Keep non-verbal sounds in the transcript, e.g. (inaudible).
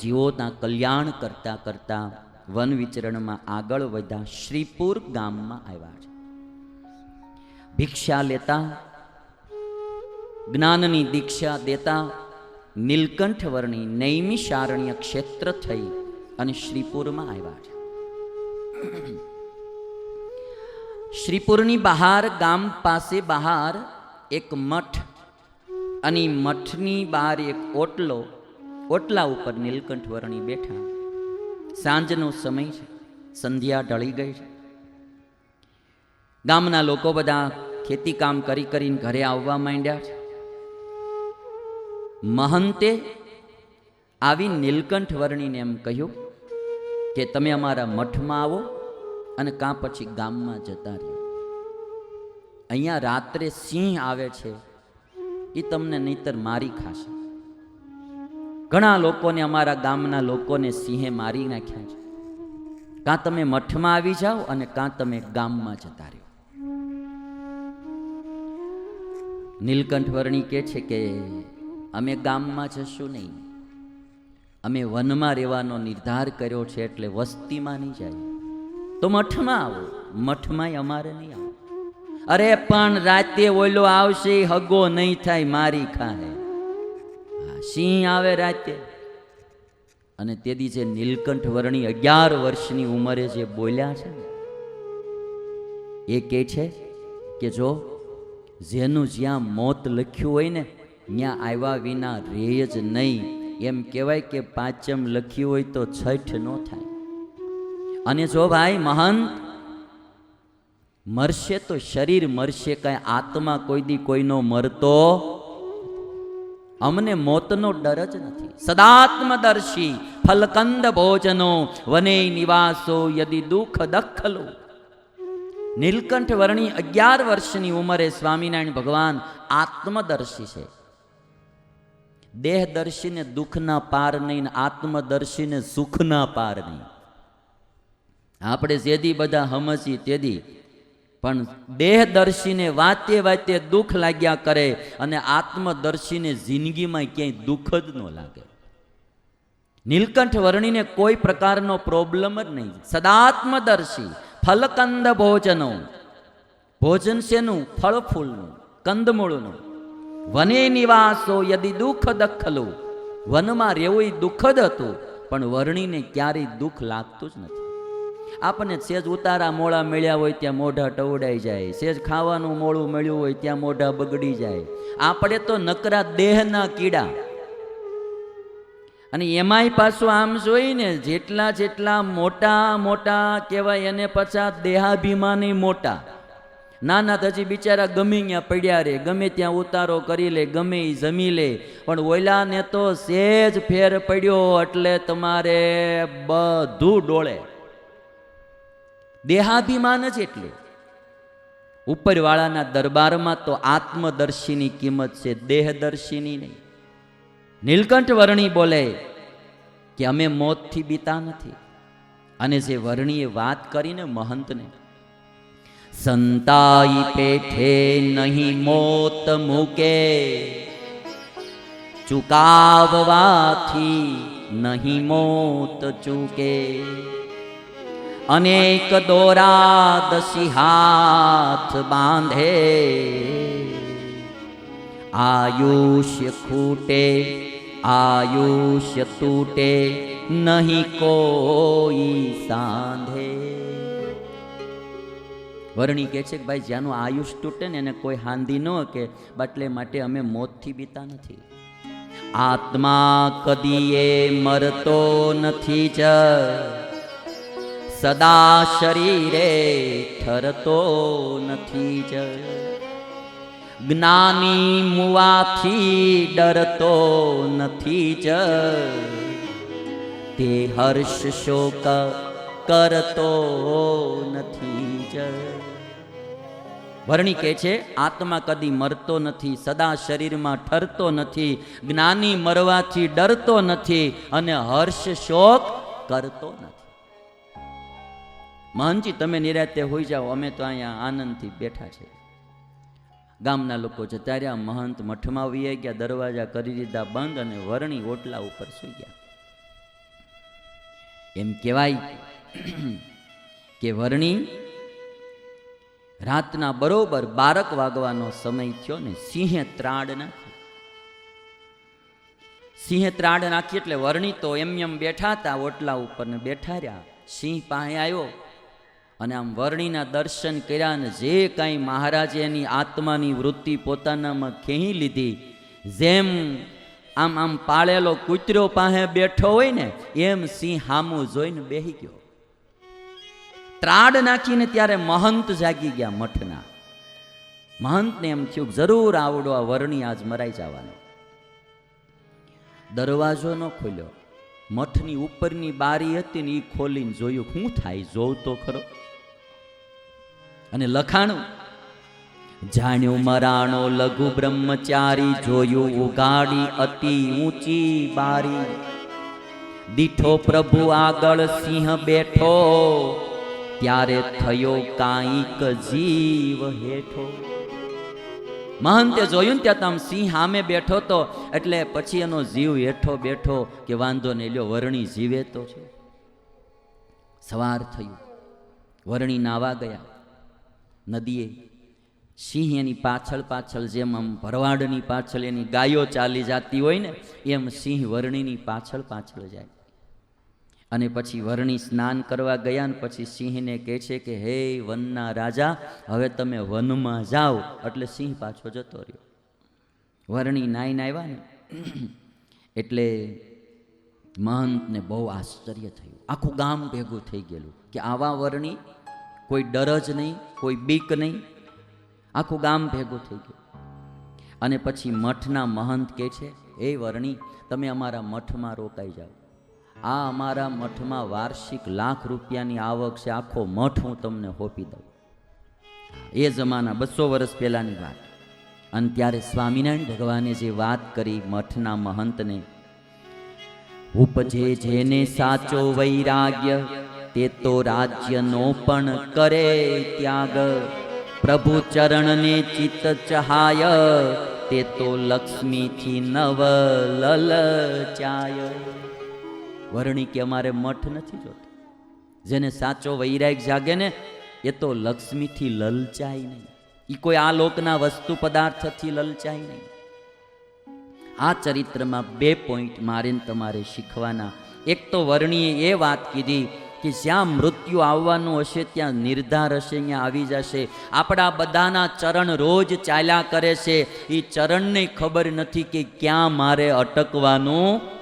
જીવોના કલ્યાણ કરતા કરતા વન વિચરણમાં આગળ વધ્યા શ્રીપુર ગામમાં આવ્યા છે. ભિક્ષા લેતા, જ્ઞાનની દીક્ષા દેતા, નીલકંઠવર્ણી નૈમિષારણ્ય ક્ષેત્ર થઈ અને શ્રીપુરમાં આવ્યા છે. શ્રીપુરની બહાર, ગામ પાસે બહાર એક મઠ અને મઠની બહાર એક ઓટલો ઓટલા ઉપર નીલકંઠ વર્ણી બેઠા. સાંજનો સમય છે. સંધ્યા ઢળી ગઈ છે. ગામના લોકો બધા ખેતી કામ કરી કરીને ઘરે આવવા માંડ્યા છે. મહંતે આવી નીલકંઠ વર્ણીને એમ કહ્યું કે તમે અમારા મઠમાં આવો અને કાં પછી ગામમાં જતા રહ્યો અહીંયા રાત્રે સિંહ આવે છે. એ તમને નહીતર મારી ખાશે. ઘણા લોકોને અમારા ગામના લોકોને સિંહે મારી નાખ્યા છે. કાં તમે મઠમાં આવી જાઓ અને કાં તમે ગામમાં જતા રહ્યો. નીલકંઠ વર્ણી કહે છે કે અમે ગામમાં જશું નહીં. અમે વનમાં રહેવાનો નિર્ધાર કર્યો છે એટલે વસ્તીમાં નહીં જાય. તો મઠમાં આવો. મઠમાંય અમારે નહીં આવો. અરે પણ રાતે ઓલો આવશે, હગો નહીં થાય, મારી ખાહે. સિંહ આવે રાતે. અને તેથી જે નીલકંઠ વર્ણી અગિયાર વર્ષની ઉંમરે જે બોલ્યા છે ને, એ કહે છે કે જો જેનું જ્યાં મોત લખ્યું હોય ને, ત્યાં આવ્યા વિના રેય જ નહીં. એમ કહેવાય કે પાંચમ લખ્યું હોય તો છઠ ન થાય. અને જો ભાઈ મહંત મરશે તો શરીર મરશે, કાંઈ આત્મા કોઈ દી કોઈનો મરતો અમને મોતનો ડર જ નથી. સદાત્મદર્શી ફલકંદ ભોજનો, વને નિવાસો યદિ દુઃખ દખલો. નીલકંઠ વર્ણી અગિયાર વર્ષની ઉંમરે સ્વામિનારાયણ ભગવાન આત્મદર્શી છે. દેહદર્શીને દુઃખના પાર નહીં, આત્મદર્શીને સુખના પાર નહીં. આપણે જેદી બધા હમસી તેદી પણ દેહદર્શીને વાતે વાતે દુઃખ લાગ્યા કરે અને આત્મદર્શીને જિંદગીમાં ક્યાંય દુઃખ જ ન લાગે. નીલકંઠ વર્ણીને કોઈ પ્રકારનો પ્રોબ્લેમ જ નહીં. સદાત્મદર્શી, ફલકંદ ભોજનો ભોજન શેનું? ફળ ફૂલનું કંદમૂળનું. વને નિવાસો યદિ દુઃખ દખલું. વનમાં રહેવું દુઃખદ હતું, પણ વર્ણીને ક્યારેય દુઃખ લાગતું જ નથી. આપણને સેજ ઉતારા મોળા મળ્યા હોય ત્યાં મોઢા ટવડાઈ જાય. સેજ ખાવાનું મોળું મળ્યું હોય ત્યાં મોઢા બગડી જાય. આપણે તો નકરા દેહના કીડા. અને એમાંય પાછું આમ જોઈને જેટલા જેટલા મોટા મોટા કહેવાય એને પાછા દેહાભિમાની મોટા. નાના હજી બિચારા ગમે ત્યાં પડ્યા રે, ગમે ત્યાં ઉતારો કરી લે, ગમે એ જમી લે. પણ ઓલાને તો સેજ ફેર પડ્યો એટલે તમારે બધું ડોળે. દેહાભિમાન જ એટલે. ઉપરવાળાના દરબારમાં તો આત્મદર્શીની કિંમત છે, દેહદર્શીની નહીં. નીલકંઠ વર્ણી બોલે કે અમે મોતથી બીતા નથી. અને જે વર્ણીએ વાત કરીને મહંતને, સંતાઈ પેઠે નહીં મોત મૂકે. ચુકાવવાથી નહીં મોત ચૂકે. અનેક દોરા દસી હાથ બાંધે. આયુષ્ય ખૂટે, આયુષ્ય તૂટે, નહીં કોઈ સાંધે. વર્ણી કહે છે કે ભાઈ, જ્યાંનું આયુષ તૂટે ને એને કોઈ હાંધી ન કે, બટલે માટે અમે મોતથી બીતા નથી. આત્મા કદીએ મરતો નથી જ. સદા શરીરે ઠરતો નથી જ. જ્ઞાની મુવાથી ડરતો નથી જ. તે હર્ષ શોક કરતો નથી જ. વર્ણી કહે છે, આત્મા કદી મરતો નથી, સદા શરીરમાં ઠરતો નથી, જ્ઞાની મરવાથી ડરતો નથી અને હર્ષ શોક કરતો નથી. મહંતજી તમે નિરાતે હોઈ જાઓ. અમે તો અહીંયા આનંદથી બેઠા છે ગામના લોકો જતા રહ્યા મહંત મઠમાં વી ગયા, દરવાજા કરી દીધા બંધ અને વરણી ઓટલા ઉપર સૂઈ ગયા. એમ કહેવાય કે વરણી રાતના બરોબર બારક વાગવાનો સમય થયો ને સિંહે ત્રાડ નાખી. સિંહે ત્રાડ નાખી એટલે વરણી તો એમ એમ બેઠા હતા, ઓટલા ઉપર ને બેઠા રહ્યા. સિંહ પાસે આવ્યો. અને આમ વર્ણીના દર્શન કર્યા ને જે કાંઈ મહારાજે એની આત્માની વૃત્તિ પોતાનામાં ખેહી લીધી, જેમ આમ આમ પાળેલો કૂતરો પાસે બેઠો હોય ને, એમ સિંહ હામું જોઈને બેહી ગયો. ત્રાડ નાખીને ત્યારે મહંત જાગી ગયા મઠના. મહંતને એમ થયું જરૂર આવડો, આ વર્ણી આજ મરાઈ જવાનો. દરવાજો ન ખોલ્યો. મઠની ઉપરની બારી હતી ને એ ખોલીને જોયું શું થાય, જોઉં તો ખરો? અને લખાણું. જાણ્યું મરાણો લઘુ બ્રહ્મચારી, જોયું ઉગાડી અતિ ઊંચી બારી. દીઠો પ્રભુ આગળ સિંહ બેઠો, ત્યારે થયો કાંઈક જીવ હેઠો. મહંતે જોયું ત્યાં તમે સિંહ સામે બેઠો તો, એટલે પછી એનો જીવ હેઠો બેઠો કે વાંધો નહીં, લ્યો, વરણી જીવે તો છે. સવાર થયું. વરણી નાવા ગયા. નદીએ. સિંહ એની પાછળ પાછળ જેમ આમ ભરવાડની પાછળ એની ગાયો ચાલી જતી હોય ને, એમ સિંહ વર્ણીની પાછળ પાછળ જાય. અને પછી વરણી સ્નાન કરવા ગયા ને પછી સિંહને કહે છે કે, હે વનના રાજા, હવે તમે વનમાં જાઓ. એટલે સિંહ પાછો જતો રહ્યો. વરણી નાઈને આવ્યા ને, (clears throat) એટલે મહંતને બહુ આશ્ચર્ય થયું. આખું ગામ ભેગું થઈ ગયેલું કે આવા વર્ણી કોઈ ડર જ નહીં, કોઈ બીક નહીં. આખું ગામ ભેગું થઈ ગયું. અને પછી મઠના મહંત કહે છે એ વર્ણી, તમે અમારા મઠમાં રોકાઈ જાઓ. આ અમારા મઠમાં વાર્ષિક લાખ રૂપિયાની આવક છે. આખો મઠ હું તમને હોપી દઉં. એ જમાના બસો વર્ષ પહેલાંની વાત. અને ત્યારે સ્વામિનારાયણ ભગવાને જે વાત કરી મઠના મહંતને, ઉપજે જેને સાચો વૈરાગ્ય તે તો રાજ્યનો પણ કરે ત્યાગ. પ્રભુ ચરણને ચિત્ત ચહાય, તે તો લક્ષ્મીથી નવ લલચાય વર્ણી કે અમારે મઠ નથી જોતો? જેને સાચો વૈરાગ જાગે ને, એ તો લક્ષ્મીથી લલચાય નહીં. એ કોઈ આ લોકના વસ્તુ પદાર્થથી લલચાય નહીં. આ ચરિત્રમાં બે પોઈન્ટ મારેને તમારે શીખવાના. એક તો વર્ણીએ એ વાત કીધી કે જ્યાં મૃત્યુ આવવાનું હશે, ત્યાં નિર્ધાર હશે અહીંયા આવી જશે. આપણા બધાના ચરણ રોજ ચાલ્યા કરે છે. એ ચરણને ખબર નથી કે ક્યાં મારે અટકવાનું